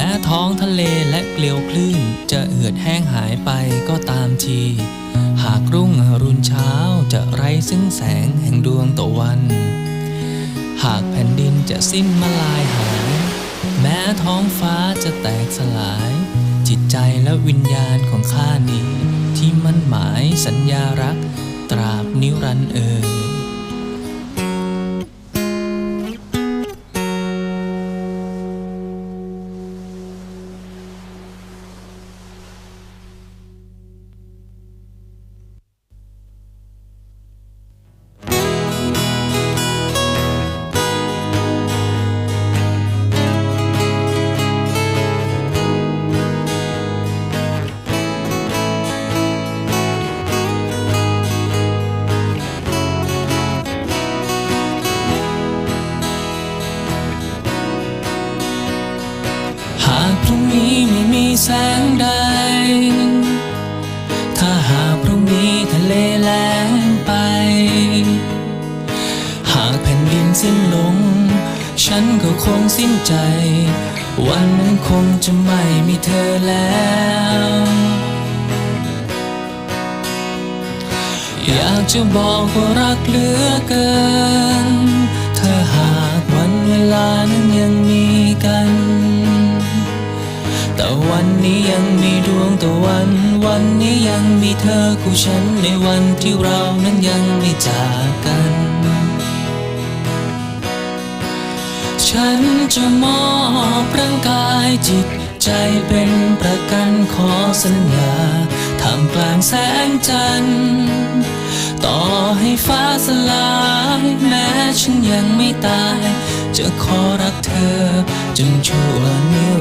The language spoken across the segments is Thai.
ม้ท้องทะเลและเกลียวคลื่น จะเหือดแห้งหายไปก็ตามที หากรุ่งอรุณเช้าจะไร้ซึ่งแสงแห่งดวงตะวัน หากแผ่นดินจะสิ้นมาลายหาย แม้ท้องฟ้าจะแตกสลาย จิตใจและวิญญาณของข้านี้ ที่มั่นหมายสัญญารัก ตราบนิรันดร์เอ่ย ดินสิ้นลง ฉันก็คงสิ้นใจ วันนั้นคงจะไม่มีเธอแล้ว อยากจะบอกว่ารักเหลือเกินถ้าหากวันเวลานั้นยังมีกัน แต่วันนี้ยังมีดวงตะวัน วันนี้ยังมีเธอคู่ฉันในวันที่เรานั้นยังไม่จากกัน ฉันจะมอบร่างกายจิตใจเป็นประกันขอสัญญาทำกลางแสงจันทร์ต่อให้ฟ้าสลายแม้ฉันยังไม่ตาย จะขอรักเธอจนชั่วนิ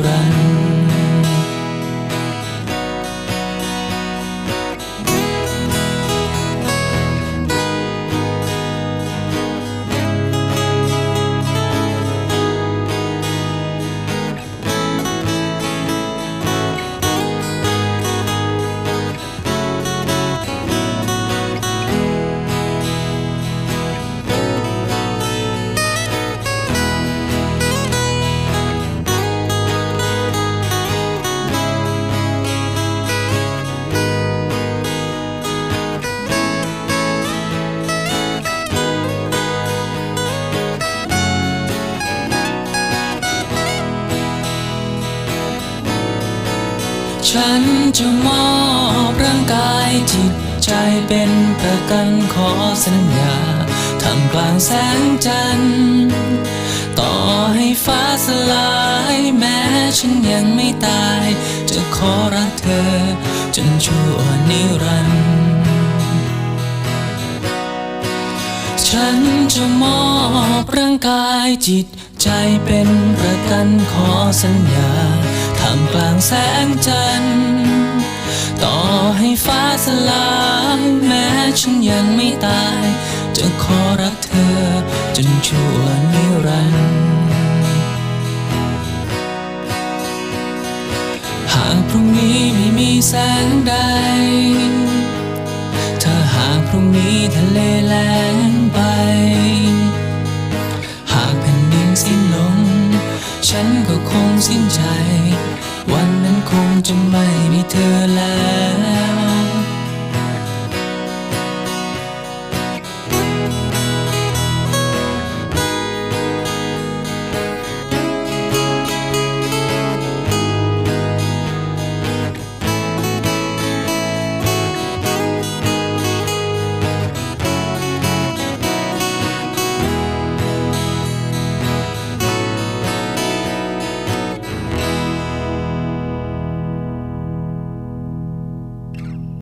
ฉันจะมอบร่างกายจิตใจเป็นประกันขอสัญญาทำกลางแสงจันทร์ต่อให้ฟ้าสลายแม้ฉันยังไม่ตาย จะขอรักเธอ จนชั่วนิรันดร์ฉันจะมอบร่างกายจิตใจเป็นประกันขอสัญญา ท่ามกลางแสงจันทร์ต่อให้ฟ้าสลายแม้ฉันยังไม่ตาย จะขอรักเธอจนชั่วนิรันดร์หากพรุ่งนี้ไม่มีแสงใด ถ้าหากพรุ่งนี้ทะเลแลง จะไม่มีเธอแล้ว